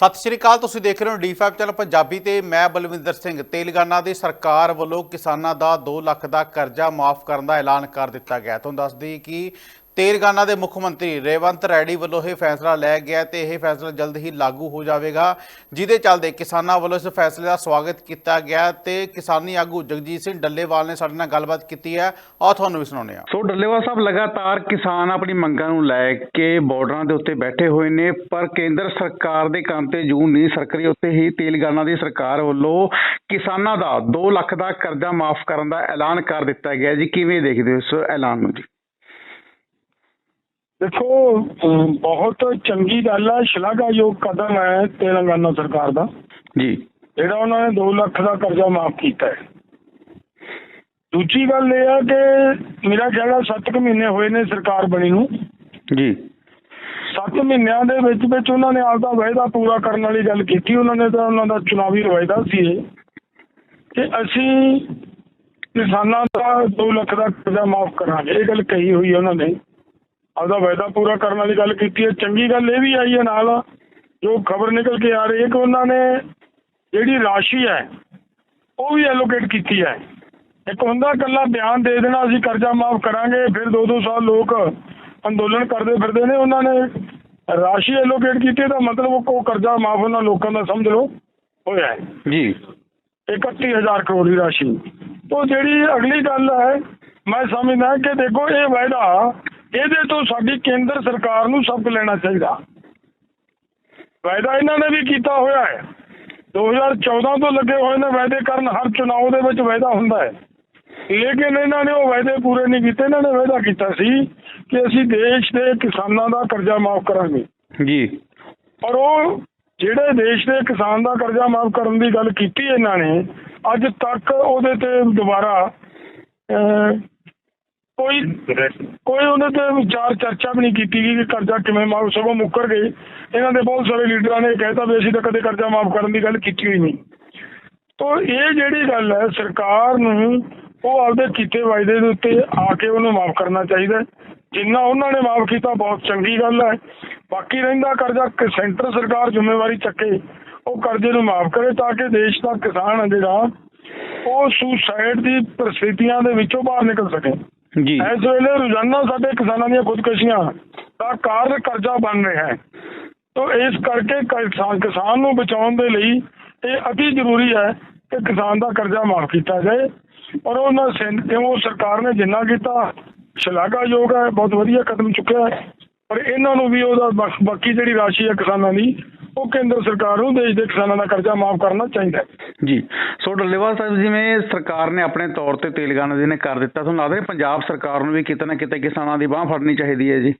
ਸਤਿ ਸ਼੍ਰੀ ਅਕਾਲ, ਤੁਸੀਂ ਦੇਖ ਰਹੇ ਹੋ ਡੀ5 ਚੈਨਲ ਪੰਜਾਬੀ ਤੇ ਮੈਂ ਬਲਵਿੰਦਰ ਸਿੰਘ। ਤੇਲੰਗਾਨਾ ਦੀ ਸਰਕਾਰ ਵੱਲੋਂ ਕਿਸਾਨਾਂ ਦਾ 2 ਲੱਖ ਦਾ ਕਰਜ਼ਾ ਮਾਫ ਕਰਨ ਦਾ ਐਲਾਨ ਕਰ ਦਿੱਤਾ ਗਿਆ। ਤੁਹਾਨੂੰ ਦੱਸਦੀ ਕਿ ਤੇਲੰਗਾਨਾ ਦੇ ਮੁੱਖ ਮੰਤਰੀ ਰੇਵੰਤ ਰੈਡੀ ਵੱਲੋਂ ਇਹ ਫੈਸਲਾ ਲਿਆ ਗਿਆ ਤੇ ਇਹ ਫੈਸਲਾ ਜਲਦ ਹੀ ਲਾਗੂ ਹੋ ਜਾਵੇਗਾ, ਜਿਹਦੇ ਚੱਲਦੇ ਕਿਸਾਨਾਂ ਵੱਲੋਂ ਇਸ ਫੈਸਲੇ ਦਾ ਸਵਾਗਤ ਕੀਤਾ ਗਿਆ ਤੇ ਕਿਸਾਨੀ ਆਗੂ ਜਗਜੀਤ ਸਿੰਘ ਡੱਲੇਵਾਲ ਨੇ ਸਾਡੇ ਨਾਲ ਗੱਲਬਾਤ ਕੀਤੀ ਹੈ। ਆਓ ਤੁਹਾਨੂੰ ਵੀ ਸੁਣਾਉਂਦੇ ਹਾਂ। ਸੋ ਡੱਲੇਵਾਲ ਸਾਹਿਬ, ਲਗਾਤਾਰ ਕਿਸਾਨ ਆਪਣੀ ਮੰਗਾਂ ਨੂੰ ਲੈ ਕੇ ਬਾਰਡਰਾਂ ਦੇ ਉੱਤੇ ਬੈਠੇ ਹੋਏ ਨੇ, ਪਰ ਕੇਂਦਰ ਸਰਕਾਰ ਦੇ ਕੰਮ ਤੇ ਜੂੰ ਨਹੀਂ ਸਰਕਰੀ ਉੱਤੇ ਹੀ ਤੇਲੰਗਾਨਾ ਦੀ ਸਰਕਾਰ ਵੱਲੋਂ ਕਿਸਾਨਾਂ ਦਾ 2 ਲੱਖ ਦਾ ਕਰਜ਼ਾ ਮਾਫ ਕਰਨ ਦਾ ਐਲਾਨ ਕਰ ਦਿੱਤਾ ਗਿਆ ਜੀ। ਕਿਵੇਂ ਦੇਖਦੇ ਹੋ ਇਸ ਐਲਾਨ ਨੂੰ ਜੀ? ਦੇਖੋ ਬਹੁਤ ਚੰਗੀ ਗੱਲ ਹੈ ਸ਼ਲਾਘਾਯੋਗ ਕਦਮ ਹੈ ਤੇਲੰਗਾਨਾ ਸਰਕਾਰ ਦਾ। ਜੀ। ਜਿਹੜਾ ਉਹਨਾਂ ਨੇ 2 ਲੱਖ ਦਾ ਕਰਜ਼ਾ ਮਾਫ ਕੀਤਾ ਹੈ। ਦੂਜੀ ਗੱਲ ਇਹ ਹੈ ਕਿ ਮੇਰਾ ਹੈ 7 ਕੁ ਮਹੀਨੇ ਹੋਏ ਨੇ ਸਰਕਾਰ ਬਣੀ ਨੂੰ। ਜੀ। 7 ਮਹੀਨਿਆਂ ਦੇ ਵਿੱਚ ਵਿੱਚ ਉਹਨਾਂ ਨੇ ਆਪਦਾ ਵਾਅਦਾ ਪੂਰਾ ਕਰਨ ਵਾਲੀ ਗੱਲ ਕੀਤੀ। ਉਹਨਾਂ ਨੇ ਤਾਂ ਉਹਨਾਂ ਦਾ ਚੁਣਾਵੀ ਵਾਅਦਾ ਸੀ ਇਹ ਕਿ ਅਸੀਂ ਕਿਸਾਨਾਂ ਦਾ 2 ਲੱਖ ਦਾ ਕਰਜ਼ਾ ਮਾਫ ਕਰਾਂਗੇ। ਇਹ ਗੱਲ ਕਹੀ ਹੋਈ ਉਹਨਾਂ ਨੇ। ਆਪਦਾ ਵਾਅਦਾ ਪੂਰਾ ਕਰਨ ਵਾਲੀ ਗੱਲ ਕੀਤੀ ਹੈ। ਚੰਗੀ ਗੱਲ ਇਹ ਵੀ ਆਈ ਹੈ ਨਾਲ ਜੋ ਖਬਰ ਨਿਕਲ ਕੇ ਆ ਰਹੀ ਹੈ ਕਿ ਉਹਨਾਂ ਨੇ ਜਿਹੜੀ ਰਾਸ਼ੀ ਹੈ ਉਹ ਵੀ ਐਲੋਕੇਟ ਕੀਤੀ ਹੈ। ਇੱਕ ਹੁੰਦਾ ਇਕੱਲਾ ਬਿਆਨ ਦੇ ਦੇਣਾ ਅਸੀਂ ਕਰਜ਼ਾ ਮਾਫ ਕਰਾਂਗੇ ਫਿਰ ਦੋ ਦੋ ਸਾਲ ਲੋਕ ਅੰਦੋਲਨ ਕਰਦੇ ਫਿਰਦੇ ਨੇ ਉਹਨਾਂ ਨੇ ਰਾਸ਼ੀ ਐਲੋਕੇਟ ਕੀਤੀ ਤਾਂ ਮਤਲਬ ਉਹ ਕਰਜ਼ਾ ਮਾਫ ਉਹਨਾਂ ਲੋਕਾਂ ਦਾ ਸਮਝ ਲਓ ਹੋਇਆ ਜੀ। 31000 ਕਰੋੜ ਦੀ ਰਾਸ਼ੀ। ਤੋਂ ਜਿਹੜੀ ਅਗਲੀ ਗੱਲ ਹੈ ਮੈਂ ਸਮਝਦਾ ਕਿ ਦੇਖੋ ਇਹ ਵਾਅਦਾ ਇਹਦੇ ਤੋਂ ਸਾਡੀ ਕੇਂਦਰ ਸਰਕਾਰ ਨੂੰ ਸਬਕ ਲੈਣਾ ਚਾਹੀਦਾ। ਵਾਅਦਾ ਇਹਨਾਂ ਨੇ ਵੀ ਕੀਤਾ ਹੋਇਆ ਹੈ। 2014 ਤੋਂ ਲੱਗੇ ਹੋਏ ਨੇ ਵਾਅਦੇ ਕਰਨ ਹਰ ਚੁਣਾਵ ਦੇ ਵਿੱਚ ਵਾਅਦਾ ਹੁੰਦਾ ਹੈ। ਲੇਕਿਨ ਇਹਨਾਂ ਨੇ ਉਹ ਵਾਅਦੇ ਪੂਰੇ ਨਹੀਂ ਕੀਤੇ। ਇਹਨਾਂ ਨੇ ਵਾਅਦਾ ਕੀਤਾ ਸੀ ਕਿ ਅਸੀਂ ਦੇਸ਼ ਦੇ ਕਿਸਾਨਾਂ ਦਾ ਕਰਜ਼ਾ ਮਾਫ ਕਰਾਂਗੇ। ਜੀ। ਪਰ ਉਹ ਜਿਹੜੇ ਦੇਸ਼ ਦੇ ਕਿਸਾਨ ਦਾ ਕਰਜ਼ਾ ਮਾਫ ਕਰਨ ਦੀ ਗੱਲ ਕੀਤੀ ਇਹਨਾਂ ਨੇ ਅੱਜ ਤੱਕ ਉਹਦੇ ਤੇ ਦੁਬਾਰਾ ਕੋਈ ਕੋਈ ਉਹਦੇ ਤੇ ਵਿਚਾਰ ਚਰਚਾ ਵੀ ਨਹੀਂ ਕੀਤੀ ਗਈ ਕਿ ਕਰਜ਼ਾ ਕਿਵੇਂ ਮਾਫ ਸਗੋਂ ਮੁੱਕਰ ਗਏ। ਇਹਨਾਂ ਦੇ ਬਹੁਤ ਸਾਰੇ ਲੀਡਰਾਂ ਨੇ ਕਹਿਤਾ ਵੀ ਅਸੀਂ ਤਾਂ ਕਦੇ ਕਰਜ਼ਾ ਮਾਫ ਕਰਨ ਦੀ ਗੱਲ ਕੀਤੀ ਹੋਈ ਨਹੀਂ। ਤੋ ਇਹ ਜਿਹੜੀ ਗੱਲ ਹੈ, ਸਰਕਾਰ ਨੂੰ ਉਹ ਆਪਦੇ ਕੀਤੇ ਵਾਅਦੇ ਦੇ ਉੱਤੇ ਆ ਕੇ ਉਹਨੂੰ ਮਾਫ ਕਰਨਾ ਚਾਹੀਦਾ ਜਿੰਨਾ ਉਹਨਾਂ ਨੇ ਮਾਫ ਕੀਤਾ, ਬਹੁਤ ਚੰਗੀ ਗੱਲ ਹੈ। ਬਾਕੀ ਰਹਿੰਦਾ ਕਰਜ਼ਾ ਕਿ ਸੈਂਟਰ ਸਰਕਾਰ ਜ਼ਿੰਮੇਵਾਰੀ ਚੱਕੇ, ਉਹ ਕਰਜ਼ੇ ਨੂੰ ਮਾਫ ਕਰੇ ਤਾਂ ਕਿ ਦੇਸ਼ ਦਾ ਕਿਸਾਨ ਜਿਹੜਾ, ਉਹ ਸੁਸਾਇਡ ਦੀ ਪਰਿਸਥਿਤੀਆਂ ਦੇ ਵਿੱਚੋਂ ਬਾਹਰ ਨਿਕਲ ਸਕੇ। ਜੀ। ਇਸ ਵੇਲੇ ਰੋਜ਼ਾਨਾ ਸਾਡੇ ਕਿਸਾਨਾਂ ਦੀਆਂ ਖੁਦਕੁਸ਼ੀਆਂ ਦਾ ਕਾਰਨ ਕਰਜ਼ਾ ਬਣ ਰਿਹਾ ਹੈ। ਤੋ ਇਸ ਕਰਕੇ ਕਿਸਾਨ ਨੂੰ ਬਚਾਉਣ ਦੇ ਲਈ ਇਹ ਅਤੀ ਜ਼ਰੂਰੀ ਹੈ ਕਿ ਕਿਸਾਨ ਦਾ ਕਰਜ਼ਾ ਮਾਫ ਕੀਤਾ ਜਾਏ। ਔਰ ਉਹਨਾਂ ਉਹ ਸਰਕਾਰ ਨੇ ਜਿੰਨਾ ਕੀਤਾ, ਸ਼ਲਾਘਾਯੋਗ ਹੈ, ਬਹੁਤ ਵਧੀਆ ਕਦਮ ਚੁੱਕਿਆ ਹੈ। ਪਰ ਇਹਨਾਂ ਨੂੰ ਵੀ ਉਹਦਾ ਬਾਕੀ ਜਿਹੜੀ ਰਾਸ਼ੀ ਹੈ ਕਿਸਾਨਾਂ ਦੀ, ਉਹ ਕੇਂਦਰ ਸਰਕਾਰ ਨੂੰ ਦੇਸ਼ ਦੇ ਕਿਸਾਨਾਂ ਦਾ ਕਰਜ਼ਾ ਮਾਫ ਕਰਨਾ ਚਾਹੀਦਾ ਹੈ। ਜੀ। ਸੋ ਡੱਲੇਵਾਲ ਸਾਹਿਬ ਜਿਵੇਂ ਸਰਕਾਰ ਨੇ ਆਪਣੇ ਤੌਰ ਤੇ ਤੇਲੰਗਾਨਾ ਦੀ ਨੇ ਕਰ ਦਿੱਤਾ ਤੁਹਾਨੂੰ ਲੱਗਦਾ ਪੰਜਾਬ ਸਰਕਾਰ ਨੂੰ ਵੀ ਕਿਤੇ ਨਾ ਕਿਤੇ ਕਿਸਾਨਾਂ ਦੀ ਬਾਹ ਫੜਨੀ ਚਾਹੀਦੀ ਹੈ ਜੀ?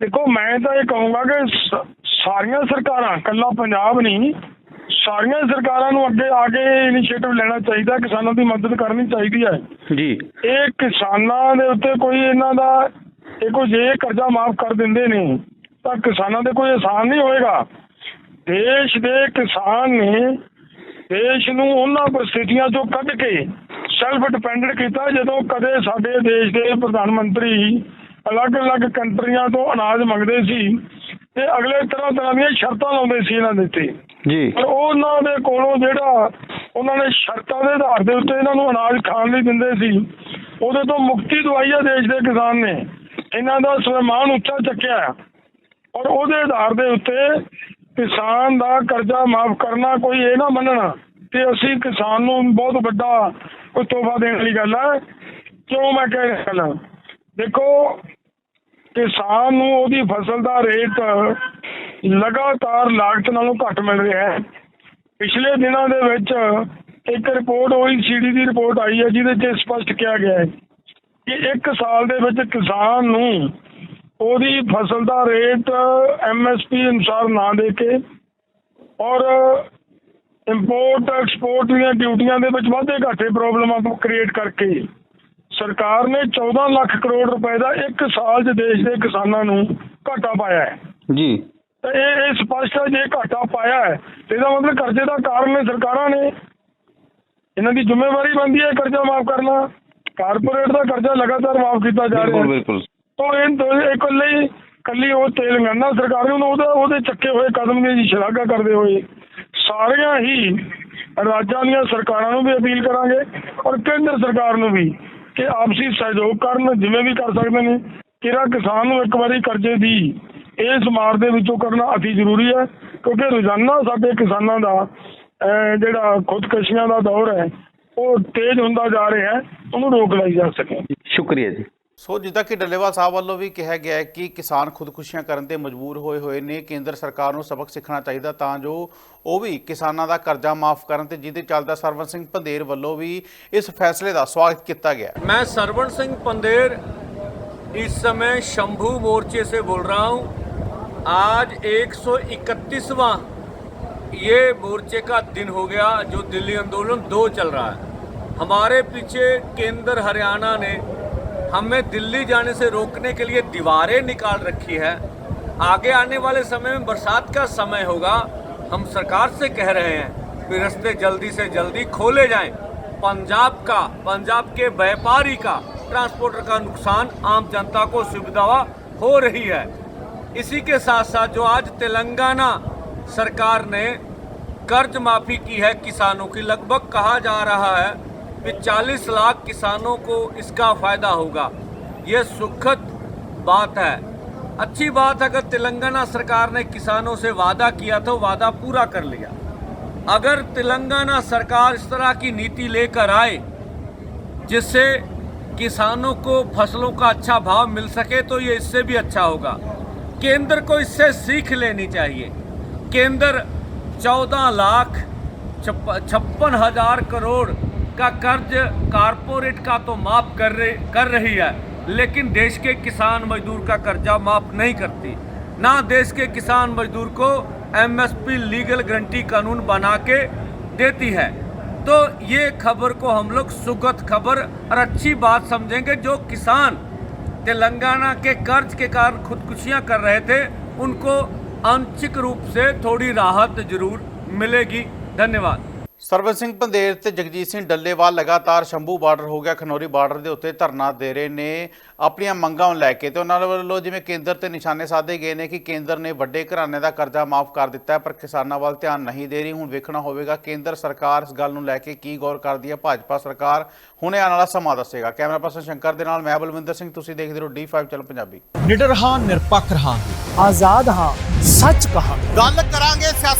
ਦੇਖੋ ਮੈਂ ਤਾਂ ਇਹ ਕਹੂੰਗਾ ਕਿ ਸਾਰੀਆਂ ਸਰਕਾਰਾਂ ਕੱਲਾ ਪੰਜਾਬ ਨਹੀਂ ਸਾਰੀਆਂ ਸਰਕਾਰਾਂ ਨੂੰ ਅੱਗੇ ਆ ਕੇ ਇਨੀਸ਼ੀਏਟਿਵ ਲੈਣਾ ਚਾਹੀਦਾ ਕਿਸਾਨਾਂ ਦੀ ਮਦਦ ਕਰਨੀ ਚਾਹੀਦੀ ਹੈ। ਜੀ। ਇਹ ਕਿਸਾਨਾਂ ਦੇ ਉੱਤੇ ਕੋਈ ਇਹਨਾਂ ਦਾ ਇਹ ਕੋਈ ਜੇ ਕਰਜ਼ਾ ਮਾਫ ਕਰ ਦਿੰਦੇ ਨੇ ਤਾਂ ਕਿਸਾਨਾਂ ਦੇ ਕੋਈ ਆਸਾਨ ਨਹੀਂ ਹੋਏਗਾ। ਦੇਸ਼ ਦੇ ਕਿਸਾਨ ਨੇ ਦੇਸ਼ ਨੂੰ ਉਹਨਾਂ ਪਰਿਸਥਿਤੀਆਂ ਚੋਂ ਕੱਢ ਕੇ ਸੈਲਫ ਡਿਪੈਂਡੈਂਟ ਕੀਤਾ ਜਦੋਂ ਕਦੇ ਸਾਡੇ ਦੇਸ਼ ਦੇ ਪ੍ਰਧਾਨ ਮੰਤਰੀ ਅਲੱਗ-ਅਲੱਗ ਕੰਟਰੀਆਂ ਤੋਂ ਅਨਾਜ ਮੰਗਦੇ ਸੀ ਤੇ ਅਗਲੇ ਤਰ੍ਹਾਂ ਤਰ੍ਹਾਂ ਦੀਆਂ ਸ਼ਰਤਾਂ ਲਾਉਂਦੇ ਸੀ ਇਹਨਾਂ ਦੇ ਉੱਤੇ। ਜੀ। ਪਰ ਉਹਨਾਂ ਦੇ ਕੋਲੋਂ ਜਿਹੜਾ ਉਹਨਾਂ ਨੇ ਸ਼ਰਤਾਂ ਦੇ ਆਧਾਰ ਦੇ ਉੱਤੇ ਇਹਨਾਂ ਨੂੰ ਅਨਾਜ ਖਾਣ ਲਈ ਦਿੰਦੇ ਸੀ ਉਹਦੇ ਤੋਂ ਮੁਕਤੀ ਦਵਾਈ ਹੈ ਦੇਸ਼ ਦੇ ਕਿਸਾਨ ਨੇ। ਇਹਨਾਂ ਦਾ ਸਨਮਾਨ ਉੱਚਾ ਚੱਕਿਆ। ਔਰ ਉਹਦੇ ਆਧਾਰ ਦੇ ਉੱਤੇ ਕਿਸਾਨ ਦਾ ਕਰਜ਼ਾ ਮਾਫ ਕਰਨਾ ਕੋਈ ਇਹ ਨਾ ਮੰਨਣਾ ਕਿ ਅਸੀਂ ਕਿਸਾਨ ਨੂੰ ਬਹੁਤ ਵੱਡਾ ਕੋਈ ਤੋਹਫਾ ਦੇਣ ਵਾਲੀ ਗੱਲ ਹੈ। ਕਿਉਂ ਮੈਂ ਕਹਿ ਰਿਹਾ ਦੇਖੋ, ਕਿਸਾਨ ਨੂੰ ਉਹਦੀ ਫਸਲ ਦਾ ਰੇਟ ਲਗਾਤਾਰ ਲਾਗਤ ਨਾਲੋਂ ਘੱਟ ਮਿਲ ਰਿਹਾ ਹੈ। ਪਿਛਲੇ ਦਿਨਾਂ ਦੇ ਵਿੱਚ ਇੱਕ ਰਿਪੋਰਟ ਓਈਸੀਡੀ ਦੀ ਰਿਪੋਰਟ ਆਈ ਹੈ, ਜਿਹਦੇ 'ਚ ਸਪਸ਼ਟ ਕਿਹਾ ਗਿਆ ਹੈ ਕਿ ਇੱਕ ਸਾਲ ਦੇ ਵਿੱਚ ਕਿਸਾਨ ਨੂੰ ਉਹਦੀ ਫਸਲ ਦਾ ਰੇਟ ਐਮਐਸਪੀ ਅਨੁਸਾਰ ਨਾ ਦੇ ਕੇ ਔਰ ਇੰਪੋਰਟ ਐਕਸਪੋਰਟ ਦੀਆਂ ਡਿਊਟੀਆਂ ਦੇ ਵਿੱਚ ਵਾਧੇ ਘਾਟੇ ਪ੍ਰੋਬਲਮਾਂ ਨੂੰ ਕ੍ਰੀਏਟ ਕਰਕੇ ਸਰਕਾਰ ਨੇ 14 ਲੱਖ ਕਰੋੜ ਰੁਪਏ ਦਾ ਇੱਕ ਸਾਲ 'ਚ ਦੇਸ਼ ਦੇ ਕਿਸਾਨਾਂ ਨੂੰ ਘਾਟਾ ਪਾਇਆ ਹੈ। ਜੀ। ਤਾਂ ਇਹ ਇਹ ਸਪਸ਼ਟ ਹੈ ਜੇ ਘਾਟਾ ਪਾਇਆ ਹੈ ਤੇ ਇਹਦਾ ਮਤਲਬ ਕਰਜ਼ੇ ਦਾ ਕਾਰਨ ਨੇ ਸਰਕਾਰਾਂ ਨੇ। ਇਹਨਾਂ ਦੀ ਜ਼ਿੰਮੇਵਾਰੀ ਬਣਦੀ ਹੈ ਕਰਜ਼ਾ ਮਾਫ ਕਰਨਾ। ਕਾਰਪੋਰੇਟ ਦਾ ਕਰਜ਼ਾ ਲਗਾਤਾਰ ਮਾਫ ਕੀਤਾ ਜਾ ਰਿਹਾ ਬਿਲਕੁਲ ਹੈ ਬਿਲਕੁਲ। ਤੋਂ ਇਹ ਦੋ- ਇਹ ਇਕੱਲੇ ਕੱਲੀ ਉਹ ਤੇਲੰਗਾਨਾ ਸਰਕਾਰ ਨੂੰ, ਉਹਦਾ ਉਹਦੇ ਚੱਕੇ ਹੋਏ ਕਦਮ ਦੀ ਸ਼ਲਾਘਾ ਕਰਦੇ ਹੋਏ। ਸਾਰੀਆਂ ਹੀ ਰਾਜਾਂ ਦੀਆਂ ਸਰਕਾਰਾਂ ਨੂੰ ਵੀ ਅਪੀਲ ਕਰਾਂਗੇ ਔਰ ਕੇਂਦਰ ਸਰਕਾਰ ਨੂੰ ਵੀ ਕਿ ਆਪਸੀ ਸਹਿਯੋਗ ਕਰਨ, ਜਿਵੇਂ ਵੀ ਕਰ ਸਕਦੇ ਨੇ। ਕਿਰਾ ਕਿਸਾਨ ਨੂੰ ਇੱਕ ਵਾਰੀ ਕਰਜ਼ੇ ਦੀ ਇਸ ਮਾਰ ਦੇ ਵਿੱਚੋਂ ਕਰਨਾ ਅਤੀ ਜ਼ਰੂਰੀ ਹੈ, ਕਿਉਂਕਿ ਰੋਜ਼ਾਨਾ ਸਾਡੇ ਕਿਸਾਨਾਂ ਦਾ ਜਿਹੜਾ ਖੁਦਕਸ਼ੀਆਂ ਦਾ ਦੌਰ ਹੈ, ਉਹ ਤੇਜ਼ ਹੁੰਦਾ ਜਾ ਰਿਹਾ ਹੈ, ਉਹਨੂੰ ਰੋਕ ਲਈ ਜਾ ਸਕੇ। ਸ਼ੁਕਰੀਆ ਜੀ। ਸੋ ਜਿੱਦਾਂ ਕਿ ਡੱਲੇਵਾਲ ਸਾਹਿਬ ਵੱਲੋਂ ਵੀ ਕਿਹਾ ਗਿਆ ਹੈ ਕਿ ਕਿਸਾਨ ਖੁਦਕੁਸ਼ੀਆਂ ਕਰਨ ਤੇ ਮਜਬੂਰ ਹੋਏ ਹੋਏ ਨੇ ਕੇਂਦਰ ਸਰਕਾਰ ਨੂੰ ਸਬਕ ਸਿੱਖਣਾ ਚਾਹੀਦਾ ਤਾਂ ਜੋ ਉਹ ਵੀ ਕਿਸਾਨਾਂ ਦਾ ਕਰਜ਼ਾ ਮਾਫ ਕਰਨ ਤੇ ਜਿਹਦੇ ਚੱਲਦਾ ਸਰਵਨ ਸਿੰਘ ਪੰਧੇਰ ਵੱਲੋਂ ਵੀ ਇਸ ਫੈਸਲੇ ਦਾ ਸਵਾਗਤ ਕੀਤਾ ਗਿਆ ਹੈ। मैं सरवण सिंह पंदेर इस समय शंभू मोर्चे से बोल रहा हूं आज 131वां ये मोर्चे का दिन हो गया जो दिल्ली आंदोलन दो चल रहा है हमारे पीछे केंद्र हरियाणा ने हमें दिल्ली जाने से रोकने के लिए दीवारें निकाल रखी है। आगे आने वाले समय में बरसात का समय होगा। हम सरकार से कह रहे हैं कि रास्ते जल्दी से जल्दी खोले जाएँ। पंजाब का, पंजाब के व्यापारी का, ट्रांसपोर्टर का नुकसान आम जनता को सुविधा हो रही है। इसी के साथ साथ जो आज तेलंगाना सरकार ने कर्ज माफ़ी की है, किसानों की, लगभग कहा जा रहा है कि 40 लाख किसानों को इसका फ़ायदा होगा। ये सुखद बात है। अच्छी बात अगर तेलंगाना सरकार ने किसानों से वादा किया तो वादा पूरा कर लिया। अगर तेलंगाना सरकार इस तरह की नीति लेकर आए, जिससे किसानों को फ़सलों का अच्छा भाव मिल सके तो ये इससे भी अच्छा होगा। केंद्र को इससे सीख लेनी चाहिए। केंद्र चौदह लाख छप्पन हज़ार करोड़ का कर्ज कारपोरेट का तो माफ़ कर रहे कर रही है, लेकिन देश के किसान मजदूर का कर्जा माफ़ नहीं करती। ना देश के किसान मजदूर को एमएसपी लीगल गारंटी कानून बना के देती है। तो ये खबर को हम लोग सुगत खबर और अच्छी बात समझेंगे, जो किसान तेलंगाना के कर्ज के कारण खुदकुशियाँ कर रहे थे, उनको आंशिक रूप से थोड़ी राहत ज़रूर मिलेगी। धन्यवाद। ਸਰਵਨ ਸਿੰਘ ਪੰਧੇਰ ਤੇ ਜਗਜੀਤ ਸਿੰਘ ਡੱਲੇਵਾਲ ਲਗਾਤਾਰ ਸ਼ੰਭੂ ਬਾਰਡਰ ਹੋ ਗਿਆ ਖਨੌਰੀ ਬਾਰਡਰ ਦੇ ਉੱਤੇ ਧਰਨਾ ਦੇ ਰਹੇ ਨੇ ਆਪਣੀਆਂ ਮੰਗਾਂ ਨੂੰ ਲੈ ਕੇ ਤੇ ਉਹਨਾਂ ਵੱਲੋਂ ਜਿਵੇਂ ਕੇਂਦਰ ਤੇ ਨਿਸ਼ਾਨੇ ਸਾਧੇ ਗਏ ਨੇ ਕਿ ਕੇਂਦਰ ਨੇ ਵੱਡੇ ਘਰਾਣੇ ਦਾ ਕਰਜ਼ਾ ਮਾਫ ਕਰ ਦਿੱਤਾ ਹੈ ਪਰ ਕਿਸਾਨਾਂ ਵੱਲ ਧਿਆਨ ਨਹੀਂ ਦੇ ਰਹੀ। ਹੁਣ ਵੇਖਣਾ ਹੋਵੇਗਾ ਕੇਂਦਰ ਸਰਕਾਰ ਇਸ ਗੱਲ ਨੂੰ ਲੈ ਕੇ ਕੀ ਗੌਰ ਕਰਦੀ ਹੈ। ਭਾਜਪਾ ਸਰਕਾਰ ਹੁਣੇ ਆਉਣ ਵਾਲਾ ਸਮਾਂ ਦੱਸੇਗਾ। ਕੈਮਰਾ ਪਰਸਨ ਸ਼ੰਕਰ ਦੇ ਨਾਲ ਮੈਂ ਬਲਵਿੰਦਰ ਸਿੰਘ ਤੁਸੀਂ ਦੇਖਦੇ ਰਹੋ D5 ਚਲ ਪੰਜਾਬੀ। ਨਿਡਰ ਹਾਂ ਨਿਰਪੱਖ ਰਹਾਂਗੇ। ਆਜ਼ਾਦ ਹਾਂ ਸੱਚ ਕਹਾਂ ਗੱਲ ਕਰਾਂਗੇ